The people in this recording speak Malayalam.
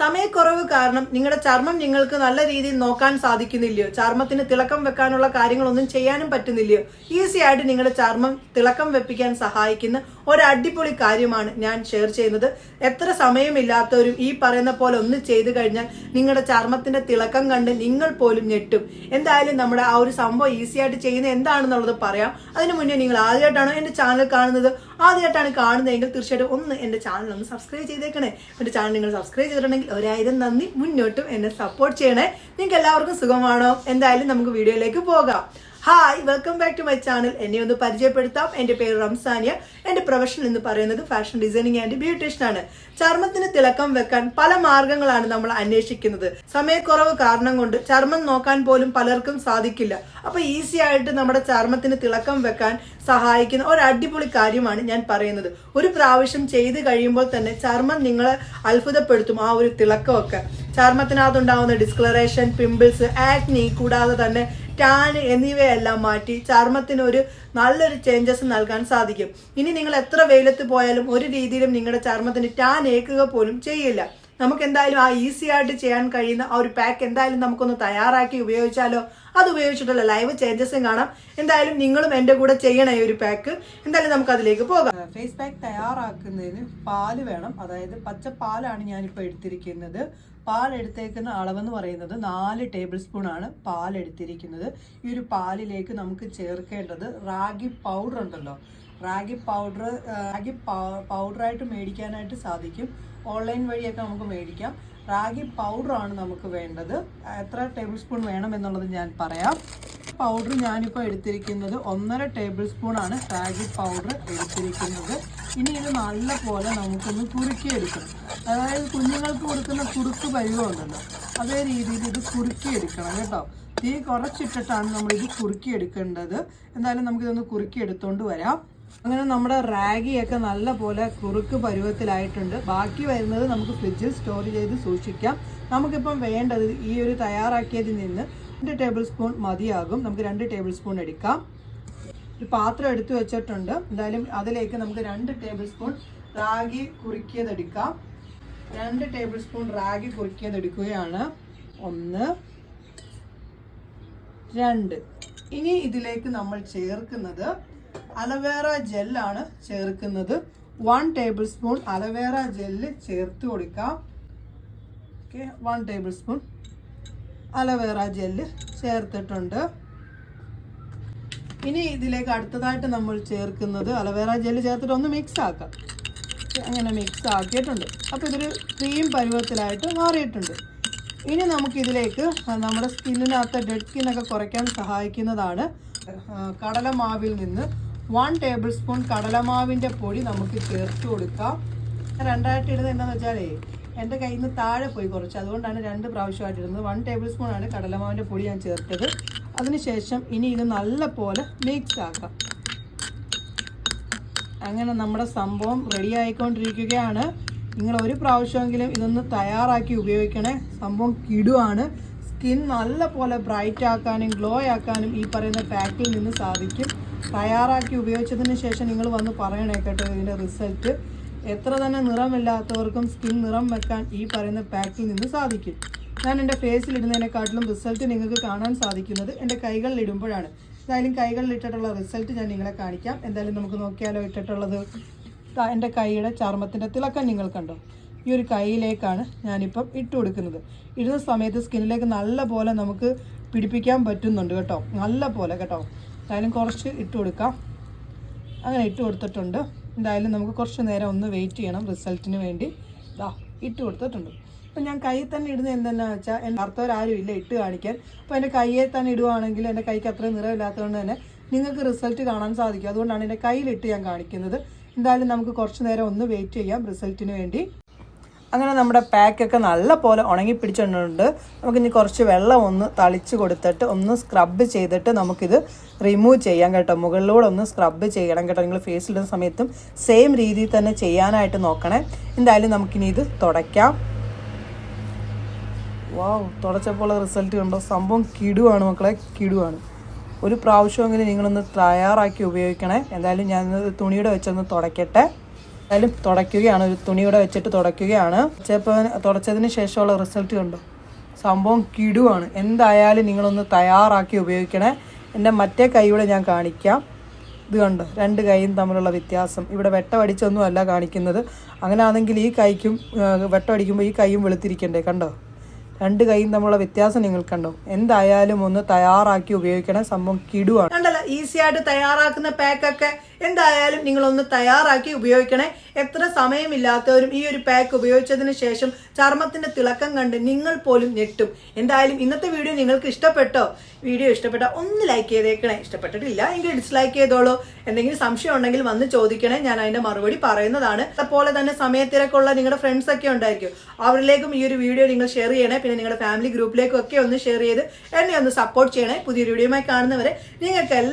സമയക്കുറവ് കാരണം നിങ്ങളുടെ ചർമ്മം നിങ്ങൾക്ക് നല്ല രീതിയിൽ നോക്കാൻ സാധിക്കുന്നില്ലയോ? ചർമ്മത്തിന് തിളക്കം വെക്കാനുള്ള കാര്യങ്ങളൊന്നും ചെയ്യാനും പറ്റുന്നില്ലയോ? ഈസി ആയിട്ട് നിങ്ങളുടെ ചർമ്മം തിളക്കം വെപ്പിക്കാൻ സഹായിക്കുന്ന ഒരു അടിപൊളി കാര്യമാണ് ഞാൻ ഷെയർ ചെയ്യുന്നത്. എത്ര സമയമില്ലാത്തവരും ഈ പറയുന്ന പോലെ ഒന്ന് ചെയ്തു കഴിഞ്ഞാൽ നിങ്ങളുടെ ചർമ്മത്തിന്റെ തിളക്കം കണ്ട് നിങ്ങൾ പോലും ഞെട്ടും. എന്തായാലും നമ്മുടെ ആ ഒരു സംഭവം ഈസി ആയിട്ട് ചെയ്യുന്നത് എന്താണെന്നുള്ളത് പറയാം. അതിനു മുന്നേ നിങ്ങൾ ആദ്യമായിട്ടാണോ എന്റെ ചാനൽ കാണുന്നത്? ആദ്യമായിട്ടാണ് കാണുന്നതെങ്കിൽ തീർച്ചയായിട്ടും ഒന്ന് എന്റെ ചാനൽ ഒന്ന് സബ്സ്ക്രൈബ് ചെയ്തേക്കണേ. എന്റെ ചാനൽ നിങ്ങൾ സബ്സ്ക്രൈബ് ചെയ്തിട്ടുണ്ടെങ്കിൽ ഒരായിരം നന്ദി. മുന്നോട്ടും എന്നെ സപ്പോർട്ട് ചെയ്യണേ. നിങ്ങൾക്ക് എല്ലാവർക്കും സുഖമാണോ? എന്തായാലും നമുക്ക് വീഡിയോയിലേക്ക് പോകാം. Hi welcome back to my channel എന്നെ ഒന്ന് പരിചയപ്പെടുത്താം. എന്റെ പേര് റംസാനിയ. എന്റെ പ്രൊഫഷൻ എന്ന് പറയുന്നത് ഫാഷൻ ഡിസൈനിങ് ആൻഡ് ബ്യൂട്ടീഷ്യൻ ആണ്. ചർമ്മത്തിന് തിളക്കം വെക്കാൻ പല മാർഗങ്ങളാണ് നമ്മൾ അന്വേഷിക്കുന്നത്. സമയക്കുറവ് കാരണം കൊണ്ട് ചർമ്മം നോക്കാൻ പോലും പലർക്കും സാധിക്കില്ല. അപ്പൊ ഈസി ആയിട്ട് നമ്മുടെ ചർമ്മത്തിന് തിളക്കം വെക്കാൻ സഹായിക്കുന്ന ഒരു അടിപൊളി കാര്യമാണ് ഞാൻ പറയുന്നത്. ഒരു പ്രാവശ്യം ചെയ്ത് കഴിയുമ്പോൾ തന്നെ ചർമ്മം നിങ്ങളെ അത്ഭുതപ്പെടുത്തും ആ ഒരു തിളക്കമൊക്കെ. ചർമ്മത്തിനകത്തുണ്ടാവുന്ന ഡിസ്ക്ലറേഷൻ പിമ്പിൾസ് ആക്നി കൂടാതെ തന്നെ ടാൻ എന്നിവയെല്ലാം മാറ്റി ചർമ്മത്തിന് ഒരു നല്ലൊരു ചേഞ്ചസ് നൽകാൻ സാധിക്കും. ഇനി നിങ്ങൾ എത്ര വെയിലത്ത് പോയാലും ഒരു രീതിയിലും നിങ്ങളുടെ ചർമ്മത്തിന് ടാൻ ഏക്കുക പോലും ചെയ്യില്ല. നമുക്ക് എന്തായാലും ആ ഈസി ആയിട്ട് ചെയ്യാൻ കഴിയുന്ന ആ ഒരു പാക്ക് എന്തായാലും നമുക്കൊന്ന് തയ്യാറാക്കി ഉപയോഗിച്ചാലോ? അത് ഉപയോഗിച്ചിട്ടുള്ള ലൈവ് ചേഞ്ചസും കാണാം. എന്തായാലും നിങ്ങളും എന്റെ കൂടെ ചെയ്യണ ഈ ഒരു പാക്ക് എന്തായാലും നമുക്ക് അതിലേക്ക് പോകാം ഫേസ് പാക്ക് തയ്യാറാക്കുന്നതിന് പാൽ വേണം. അതായത് പച്ച പാലാണ് ഞാനിപ്പോൾ എടുത്തിരിക്കുന്നത്. പാൽ എടുത്തേക്കുന്ന അളവെന്ന് പറയുന്നത് നാല് ടേബിൾ സ്പൂൺ ആണ് പാൽ എടുത്തിരിക്കുന്നത് ഈ ഒരു പാലിലേക്ക് നമുക്ക് ചേർക്കേണ്ടത് റാഗി പൗഡർ ഉണ്ടല്ലോ. റാഗി പൗഡർ റാഗി പൗഡറായിട്ട് മേടിക്കാനായിട്ട് സാധിക്കും. ഓൺലൈൻ വഴിയൊക്കെ നമുക്ക് മേടിക്കാം. റാഗി പൗഡറാണ് നമുക്ക് വേണ്ടത്. എത്ര ടേബിൾ സ്പൂൺ വേണം എന്നുള്ളത് ഞാൻ പറയാം. പൗഡർ ഞാനിപ്പോൾ എടുത്തിരിക്കുന്നത് ഒന്നര ടേബിൾ സ്പൂൺ ആണ് റാഗി പൗഡർ എടുത്തിരിക്കുന്നത്. ഇനി ഇത് നല്ലപോലെ നമുക്കൊന്ന് കുറുക്കിയെടുക്കണം. അതായത് കുഞ്ഞുങ്ങൾക്ക് കൊടുക്കുന്ന കുറുക്ക് പരിവുണ്ടല്ലോ അതേ രീതിയിൽ ഇത് കുറുക്കിയെടുക്കണം കേട്ടോ. തീ കുറച്ചിട്ടിട്ടാണ് നമ്മളിത് കുറുക്കിയെടുക്കേണ്ടത്. എന്തായാലും നമുക്കിതൊന്ന് കുറുക്കിയെടുത്തോണ്ട് വരാം. അങ്ങനെ നമ്മുടെ റാഗിയൊക്കെ നല്ല പോലെ കുറുക്ക് പരുവത്തിലായിട്ടുണ്ട്. ബാക്കി വരുന്നത് നമുക്ക് ഫ്രിഡ്ജിൽ സ്റ്റോർ ചെയ്ത് സൂക്ഷിക്കാം. നമുക്കിപ്പം വേണ്ടത് ഈ ഒരു തയ്യാറാക്കിയതിൽ നിന്ന് രണ്ട് ടേബിൾ സ്പൂൺ മതിയാകും. നമുക്ക് രണ്ട് ടേബിൾ സ്പൂൺ എടുക്കാം. ഒരു പാത്രം എടുത്തു വെച്ചിട്ടുണ്ട്. എന്തായാലും അതിലേക്ക് നമുക്ക് രണ്ട് ടേബിൾ സ്പൂൺ റാഗി കുറുക്കിയതെടുക്കാം. രണ്ട് ടേബിൾ സ്പൂൺ റാഗി കുറുക്കിയതെടുക്കുകയാണ്. ഒന്ന് രണ്ട്. ഇനി ഇതിലേക്ക് നമ്മൾ ചേർക്കുന്നത് അലവേറ ജെല്ലാണ് ചേർക്കുന്നത്. One tablespoon aloe vera gel ചേർത്ത് കൊടുക്കാം. Okay one tablespoon aloe vera gel ചേർത്തിട്ടുണ്ട്. ഇനി ഇതിലേക്ക് അടുത്തതായിട്ട് നമ്മൾ ചേർക്കുന്നത് അലവേറ ജെല്ല് ചേർത്തിട്ട് ഒന്ന് മിക്സ് ആക്കാം. അങ്ങനെ മിക്സ് ആക്കിയിട്ടുണ്ട്. അപ്പോൾ ഇതൊരു ക്രീം പരുവത്തിലായിട്ട് മാറിയിട്ടുണ്ട്. ഇനി നമുക്കിതിലേക്ക് നമ്മുടെ സ്കിന്നിനകത്ത് ഡെഡ് സ്കിന്നൊക്കെ കുറയ്ക്കാൻ സഹായിക്കുന്നതാണ്. കടലമാവിൽ നിന്ന് വൺ ടേബിൾ സ്പൂൺ കടലമാവിന്റെ പൊടി നമുക്ക് ചേർത്ത് കൊടുക്കാം. രണ്ടായിട്ട് ഇടുന്നത് എന്താണെന്ന് വെച്ചാലേ എന്റെ കയ്യിൽ നിന്ന് താഴെ പോയി കുറച്ച്. അതുകൊണ്ടാണ് രണ്ട് പ്രാവശ്യമായിട്ട് ഇടുന്നത്. വൺ ടേബിൾ സ്പൂൺ ആണ് കടലമാവിന്റെ പൊടി ഞാൻ ചേർത്തത്. അതിനുശേഷം ഇനി ഇത് നല്ലപോലെ മിക്സ് ആക്കാം. അങ്ങനെ നമ്മുടെ സംഭവം റെഡി ആയിക്കൊണ്ടിരിക്കുകയാണ്. നിങ്ങൾ ഒരു പ്രാവശ്യമെങ്കിലും ഇതൊന്ന് തയ്യാറാക്കി ഉപയോഗിക്കണേ. സംഭവം കിടുവാണ്. സ്കിൻ നല്ലപോലെ ബ്രൈറ്റ് ആക്കാനും ഗ്ലോ ആക്കാനും ഈ പറയുന്ന പാക്കിൽ നിന്ന് സാധിക്കും. തയ്യാറാക്കി ഉപയോഗിച്ചതിന് ശേഷം നിങ്ങൾ വന്ന് പറയണേ കേട്ടോ ഇതിന്റെ റിസൾട്ട് എത്ര തന്നെ നിറമില്ലാത്തവർക്കും സ്കിൻ നിറം വെക്കാൻ ഈ പറയുന്ന പാക്കിൽ നിന്ന് സാധിക്കും. ഞാൻ എന്റെ ഫേസിൽ ഇടുന്നതിനെക്കാട്ടിലും റിസൾട്ട് നിങ്ങൾക്ക് കാണാൻ സാധിക്കുന്നത്. എന്റെ കൈകളിൽ ഇടുമ്പോഴാണ്. എന്തായാലും കൈകളിൽ ഇട്ടിട്ടുള്ള റിസൾട്ട് ഞാൻ നിങ്ങളെ കാണിക്കാം. എന്തായാലും നമുക്ക് നോക്കിയാലോ ഇട്ടിട്ടുള്ളത്. എന്റെ കൈയുടെ ചർമ്മത്തിന്റെ തിളക്കം നിങ്ങൾ കണ്ടോ? ഈ ഒരു കൈയിലേക്കാണ് ഞാനിപ്പം ഇട്ട് കൊടുക്കുന്നത്. ഇടുന്ന സമയത്ത് സ്കിന്നിലേക്ക് നല്ല പോലെ നമുക്ക് പിടിപ്പിക്കാൻ പറ്റുന്നുണ്ട് കേട്ടോ. നല്ല പോലെ കേട്ടോ. എന്തായാലും കുറച്ച് ഇട്ട് കൊടുക്കാം. അങ്ങനെ ഇട്ട് കൊടുത്തിട്ടുണ്ട്. എന്തായാലും നമുക്ക് കുറച്ച് നേരം ഒന്ന് വെയിറ്റ് ചെയ്യണം റിസൾട്ടിന് വേണ്ടി. ഇതാ ഇട്ട് കൊടുത്തിട്ടുണ്ട്. അപ്പം ഞാൻ കയ്യിൽ തന്നെ ഇടുന്നത് എന്തെന്നാ വെച്ചാൽ എന്റെ അർത്ഥവരാരും ഇല്ല ഇട്ട് കാണിക്കാൻ. അപ്പോൾ എന്റെ കയ്യിൽ തന്നെ ഇടുവാണെങ്കിൽ എന്റെ കൈക്ക് അത്രയും നിറമില്ലാത്തതുകൊണ്ട് തന്നെ നിങ്ങൾക്ക് റിസൾട്ട് കാണാൻ സാധിക്കും. അതുകൊണ്ടാണ് എന്റെ കയ്യിലിട്ട് ഞാൻ കാണിക്കുന്നത്. എന്തായാലും നമുക്ക് കുറച്ച് നേരം ഒന്ന് വെയിറ്റ് ചെയ്യാം റിസൾട്ടിന് വേണ്ടി. അങ്ങനെ നമ്മുടെ പാക്കൊക്കെ നല്ല പോലെ ഉണങ്ങി പിടിച്ചിട്ടുണ്ട് നമുക്കിനി കുറച്ച് വെള്ളം ഒന്ന് തളിച്ച് കൊടുത്തിട്ട് ഒന്ന് സ്ക്രബ് ചെയ്തിട്ട് നമുക്കിത് റിമൂവ് ചെയ്യാം കേട്ടോ. മുകളിലൂടെ ഒന്ന് സ്ക്രബ് ചെയ്യണം കേട്ടോ. നിങ്ങൾ ഫേസിലിടുന്ന സമയത്തും സെയിം രീതിയിൽ തന്നെ ചെയ്യാനായിട്ട് നോക്കണേ. എന്തായാലും നമുക്കിനി ഇത് തുടയ്ക്കാം. വാവ് തുടച്ചപ്പോൾ റിസൾട്ട് കണ്ടോ? സംഭവം കിടുവാണ് മക്കളെ കിടുവാണ്. ഒരു പ്രാവശ്യമെങ്കിലും നിങ്ങളൊന്ന് തയ്യാറാക്കി ഉപയോഗിക്കണേ. എന്തായാലും ഞാൻ തുണിയുടെ വെച്ചൊന്ന് തുടയ്ക്കട്ടെ. എന്തായാലും തുടയ്ക്കുകയാണ്. ഒരു തുണിയുടെ വെച്ചിട്ട് തുടയ്ക്കുകയാണ്. ചിലപ്പോൾ തുടച്ചതിന് ശേഷമുള്ള റിസൾട്ട് കണ്ടോ? സംഭവം കിടുവാണ്. എന്തായാലും നിങ്ങളൊന്ന് തയ്യാറാക്കി ഉപയോഗിക്കണേ. എന്റെ മറ്റേ കൈയുടെ ഞാൻ കാണിക്കാം. ഇത് കണ്ടോ? രണ്ട് കൈയും തമ്മിലുള്ള വ്യത്യാസം. ഇവിടെ വെട്ടമടിച്ചൊന്നും അല്ല കാണിക്കുന്നത്. അങ്ങനെയാണെങ്കിൽ ഈ കൈക്കും വെട്ട വെട്ടമടിക്കുമ്പോൾ ഈ കൈയും വെളുത്തിരിക്കണ്ടേ? കണ്ടോ? രണ്ട് കൈയും തമ്മിലുള്ള വ്യത്യാസം നിങ്ങൾ കണ്ടോ? എന്തായാലും ഒന്ന് തയ്യാറാക്കി ഉപയോഗിക്കണേ. സംഭവം കിടുവാണ്. ഈസി ആയിട്ട് തയ്യാറാക്കുന്ന പാക്കൊക്കെ എന്തായാലും നിങ്ങളൊന്ന് തയ്യാറാക്കി ഉപയോഗിക്കണേ. എത്ര സമയമില്ലാത്തവരും ഈ ഒരു പാക്ക് ഉപയോഗിച്ചതിന് ശേഷം ചർമ്മത്തിന്റെ തിളക്കം കണ്ട് നിങ്ങൾ പോലും ഞെട്ടും. എന്തായാലും ഇന്നത്തെ വീഡിയോ നിങ്ങൾക്ക് ഇഷ്ടപ്പെട്ടോ? വീഡിയോ ഇഷ്ടപ്പെട്ട ഒന്ന് ലൈക്ക് ചെയ്തേക്കണേ. ഇഷ്ടപ്പെട്ടിട്ടില്ല എങ്കിൽ ഡിസ്ലൈക്ക് ചെയ്തോളൂ. എന്തെങ്കിലും സംശയം ഉണ്ടെങ്കിൽ വന്ന് ചോദിക്കണേ. ഞാൻ അതിന്റെ മറുപടി പറയുന്നതാണ്. അതുപോലെ തന്നെ സമയത്തിരക്കുള്ള നിങ്ങളുടെ ഫ്രണ്ട്സ് ഒക്കെ ഉണ്ടായിരിക്കും. അവരിലേക്കും ഈ ഒരു വീഡിയോ നിങ്ങൾ ഷെയർ ചെയ്യണേ. പിന്നെ നിങ്ങളുടെ ഫാമിലി ഗ്രൂപ്പിലേക്കും ഒക്കെ ഒന്ന് ഷെയർ ചെയ്ത് എന്നെ ഒന്ന് സപ്പോർട്ട് ചെയ്യണേ. പുതിയൊരു വീഡിയോയുമായി കാണുന്നവരെ നിങ്ങൾക്ക്